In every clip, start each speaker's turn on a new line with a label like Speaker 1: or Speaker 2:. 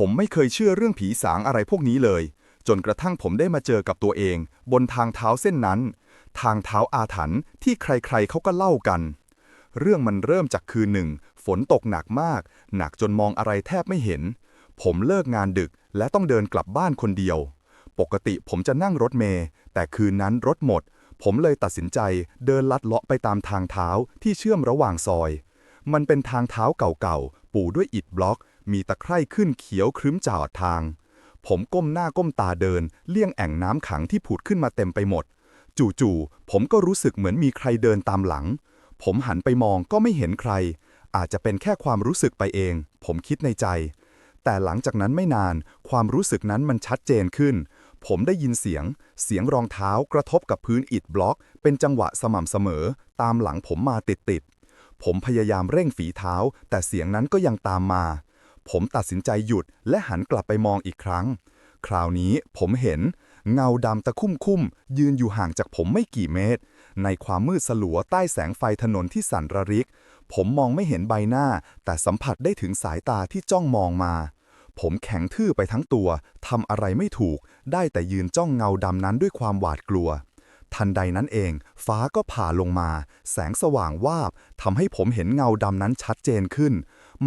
Speaker 1: ผมไม่เคยเชื่อเรื่องผีสางอะไรพวกนี้เลย จนกระทั่งผมได้มาเจอกับตัวเอง บนทางเท้าเส้นนั้น ทางเท้าอาถรรพ์ที่ใครๆเขาก็เล่ากัน เรื่องมันเริ่มจากคืนหนึ่ง ฝนตกหนักมาก หนักจนมองอะไรแทบไม่เห็น ผมเลิกงานดึกและต้องเดินกลับบ้านคนเดียว ปกติผมจะนั่งรถเมล์แต่คืนนั้นรถหมด ผมเลยตัดสินใจเดินลัดเลาะไปตามทางเท้าที่เชื่อมระหว่างซอย มันเป็นทางเท้าเก่าๆ ปูด้วยอิฐบล็อก มีตะไคร่ขึ้นเขียวครึ้มจอดทาง ผมก้มหน้าก้มตาเดิน เลี่ยงแอ่งน้ำขังที่ผุดขึ้นมาเต็มไปหมด จู่ๆผมก็รู้สึกเหมือนมีใครเดินตามหลัง ผมหันไปมองก็ไม่เห็นใคร อาจจะเป็นแค่ความรู้สึกไปเอง ผมคิดในใจ แต่หลังจากนั้นไม่นาน ความรู้สึกนั้นมันชัดเจนขึ้น ผมได้ยินเสียง เสียงรองเท้ากระทบกับพื้นอิฐบล็อก เป็นจังหวะสม่ำเสมอ ตามหลังผมมาติดๆผมพยายามเร่งฝีเท้า แต่เสียงนั้นก็ยังตามมา ผมตัดสินใจหยุดและหันกลับไปมองอีกครั้ง คราวนี้ผมเห็น เงาดำตะคุ่มคุ่มๆยืนอยู่ห่างจากผมไม่กี่เมตร ในความมืดสลัวใต้แสงไฟถนนที่สั่นระริก ผมมองไม่เห็นใบหน้า แต่สัมผัสได้ถึงสายตาที่จ้องมองมา ผมแข็งทื่อไปทั้งตัวทำอะไรไม่ถูก ได้แต่ยืนจ้องเงาดำนั้นด้วยความหวาดกลัวทันใดนั้นเอง ฟ้าก็ผ่าลงมา แสงสว่างวาบทำให้ผมเห็นเงาดำนั้นชัดเจนขึ้น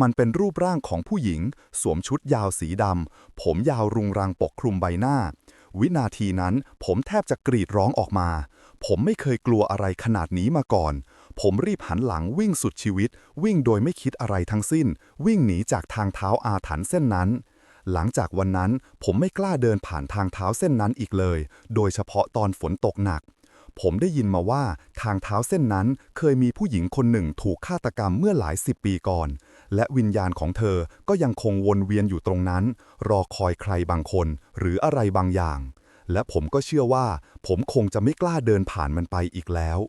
Speaker 1: มันเป็นรูปร่างของผู้หญิง สวมชุดยาวสีดำ ผมยาวรุงรังปกคลุมใบหน้า วินาทีนั้นผมแทบจะกรีดร้องออกมา ผมไม่เคยกลัวอะไรขนาดนี้มาก่อน ผมรีบหันหลังวิ่งสุดชีวิต วิ่งโดยไม่คิดอะไรทั้งสิ้น วิ่งหนีจากทางเท้าอาถรรพ์เส้นนั้นหลังจากวันนั้นผมไม่กล้าเดินผ่านทางเท้าเส้นนั้นอีกเลย โดยเฉพาะตอนฝนตกหนัก ผมได้ยินมาว่าทางเท้าเส้นนั้นเคยมีผู้หญิงคนหนึ่งถูกฆาตกรรมเมื่อหลายสิบปีก่อน และวิญญาณของเธอก็ยังคงวนเวียนอยู่ตรงนั้น รอคอยใครบางคน หรืออะไรบางอย่าง และผมก็เชื่อว่า ผมคงจะไม่กล้าเดินผ่านมันไปอีกแล้ว